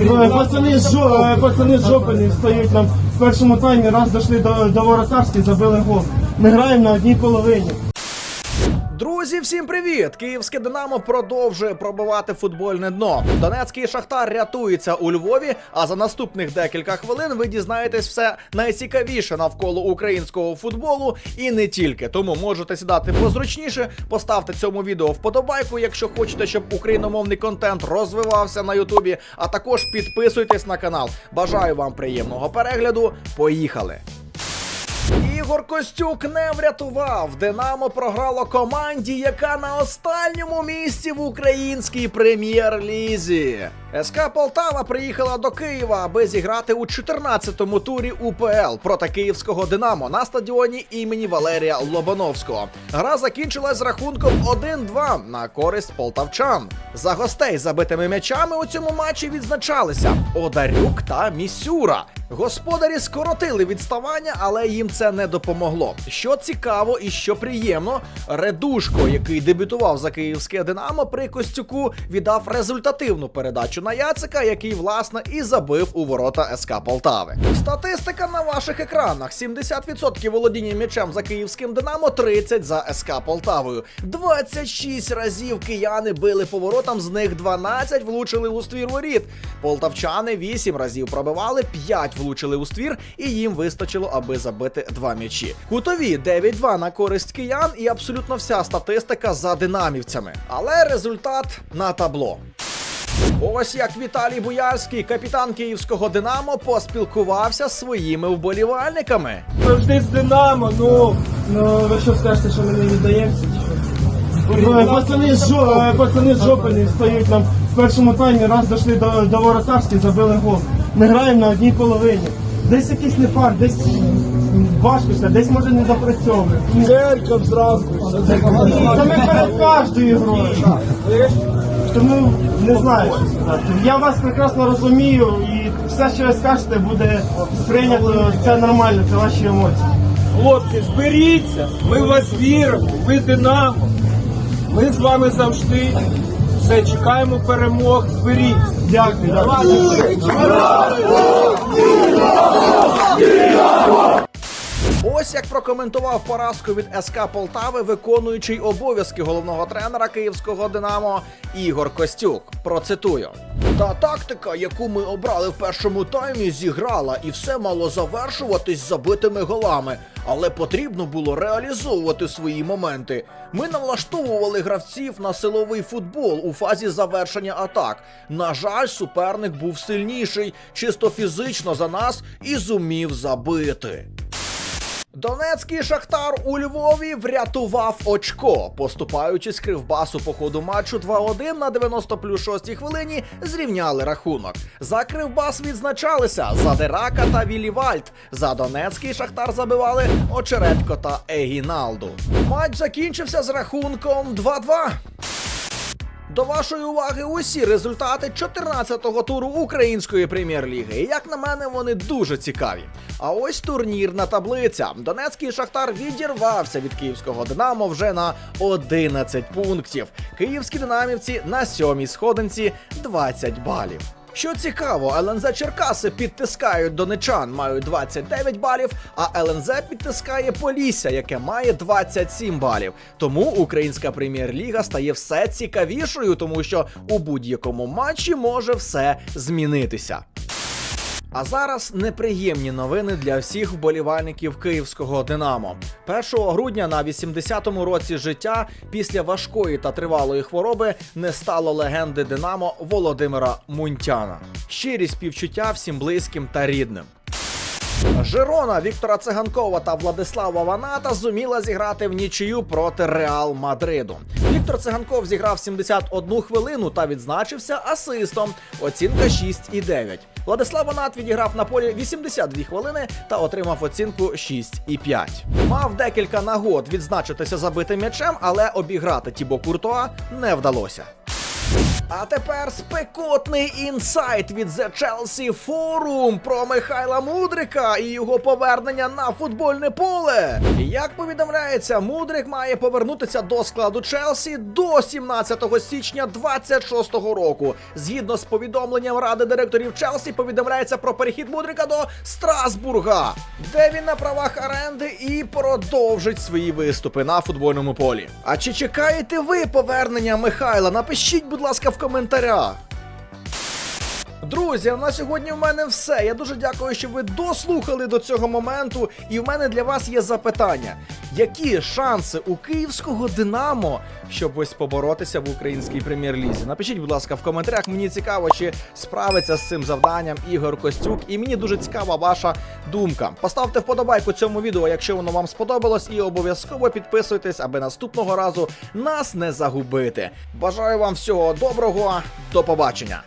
Е, Пацани з жо- е, пацани з жопи не нам в першому таймі, раз дійшли до, до воротарської, забили гол. Ми граємо на одній половині. Друзі, всім привіт! Київське Динамо продовжує пробивати футбольне дно. Донецький шахтар рятується у Львові. А за наступних декілька хвилин ви дізнаєтесь все найцікавіше навколо українського футболу і не тільки. Тому можете сідати позручніше, поставте цьому відео вподобайку, якщо хочете, щоб україномовний контент розвивався на Ютубі. А також підписуйтесь на канал. Бажаю вам приємного перегляду. Поїхали! Ігор Костюк не врятував. Динамо програло команді, яка на останньому місці в українській прем'єр-лізі. СК Полтава приїхала до Києва, аби зіграти у 14-му турі УПЛ проти київського Динамо на стадіоні імені Валерія Лобановського. Гра закінчилась з рахунком 1-2 на користь полтавчан. За гостей забитими м'ячами у цьому матчі відзначалися Одарюк та Місюра. Господарі скоротили відставання, але їм це не допомогло. Що цікаво і що приємно, Редушко, який дебютував за київське Динамо при Костюку, віддав результативну передачу на Яцика, який власне і забив у ворота СК Полтави. Статистика на ваших екранах: 70% володіння м'ячем за київським Динамо, 30 за СК Полтавою. 26 разів кияни били по воротам, з них 12 влучили у ствір воріт. Полтавчани 8 разів пробивали, 5 влучили у ствір, і їм вистачило, аби забити два м'ячі. Кутові 9-2 на користь киян, і абсолютно вся статистика за динамівцями. Але результат на табло. Ось як Віталій Буярський, капітан київського Динамо, поспілкувався з своїми вболівальниками. Завжди з Динамо, ну, ну ви що скажете, що ми не віддаємося? чи? Е, Пацани з, жо, е, пацани з жопи не встають нам в першому таймі, раз дійшли до, до воротарської, забили гол. Ми граємо на одній половині. Десь якийсь нефар, десь важкося, десь може не допрацьовує. Церковь зранку. Це ми перед кожною грою. Тому не знаю, що сказати. Я вас прекрасно розумію і все, що ви скажете, буде сприйнято. Це нормально, це ваші емоції. Хлопці, зберіться, ми в вас віримо, ви Динамо. Ми з вами завжди. Все, чекаємо перемог, зберіться. Дякую. дякую. Ось як прокоментував поразку від СК Полтави, виконуючий обов'язки головного тренера київського Динамо Ігор Костюк. Процитую. Та тактика, яку ми обрали в першому таймі, зіграла, і все мало завершуватись забитими голами. Але потрібно було реалізовувати свої моменти. Ми налаштовували гравців на силовий футбол у фазі завершення атак. На жаль, суперник був сильніший, чисто фізично за нас і зумів забити. Донецький шахтар у Львові врятував очко, поступаючись кривбасу по ходу матчу 2-1 на 90 плюс 6 хвилині, зрівняли рахунок. За кривбас відзначалися Задирака та Вілівальд. За Донецький шахтар забивали Очередько та Егіналду. Матч закінчився з рахунком 2-2. До вашої уваги усі результати 14-го туру української прем'єр-ліги. Як на мене, вони дуже цікаві. А ось турнірна таблиця. Донецький шахтар відірвався від київського Динамо вже на 11 пунктів. Київські динамівці на сьомій сходинці 20 балів. Що цікаво, ЛНЗ Черкаси підтискають донечан, мають 29 балів, а ЛНЗ підтискає Полісся, яке має 27 балів. Тому українська прем'єр-ліга стає все цікавішою, тому що у будь-якому матчі може все змінитися. А зараз неприємні новини для всіх вболівальників київського Динамо. 1 грудня на 80-му році життя після важкої та тривалої хвороби не стало легенди Динамо Володимира Мунтяна. Щирі співчуття всім близьким та рідним. Жирона Віктора Циганкова та Владислава Ваната зуміла зіграти в нічию проти Реал Мадриду. Віктор Циганков зіграв 71 хвилину та відзначився асистом. Оцінка 6,9. Владислав Ванат відіграв на полі 82 хвилини та отримав оцінку 6,5. Мав декілька нагод відзначитися забитим м'ячем, але обіграти Тібо Куртуа не вдалося. А тепер спекотний інсайт від The Chelsea Forum про Михайла Мудрика і його повернення на футбольне поле. Як повідомляється, Мудрик має повернутися до складу Челсі до 17 січня 26-го року. Згідно з повідомленням ради директорів Челсі, повідомляється про перехід Мудрика до Страсбурга, де він на правах оренди і продовжить свої виступи на футбольному полі. А чи чекаєте ви повернення Михайла? Напишіть, будь ласка, в коментарях. Друзі, на сьогодні в мене все. Я дуже дякую, що ви дослухали до цього моменту. І в мене для вас є запитання: які шанси у київського Динамо, щоб ось поборотися в українській прем'єр-лізі? Напишіть, будь ласка, в коментарях. Мені цікаво, чи справиться з цим завданням Ігор Костюк. І мені дуже цікава ваша думка. Поставте вподобайку цьому відео, якщо воно вам сподобалось, і обов'язково підписуйтесь, аби наступного разу нас не загубити. Бажаю вам всього доброго, до побачення.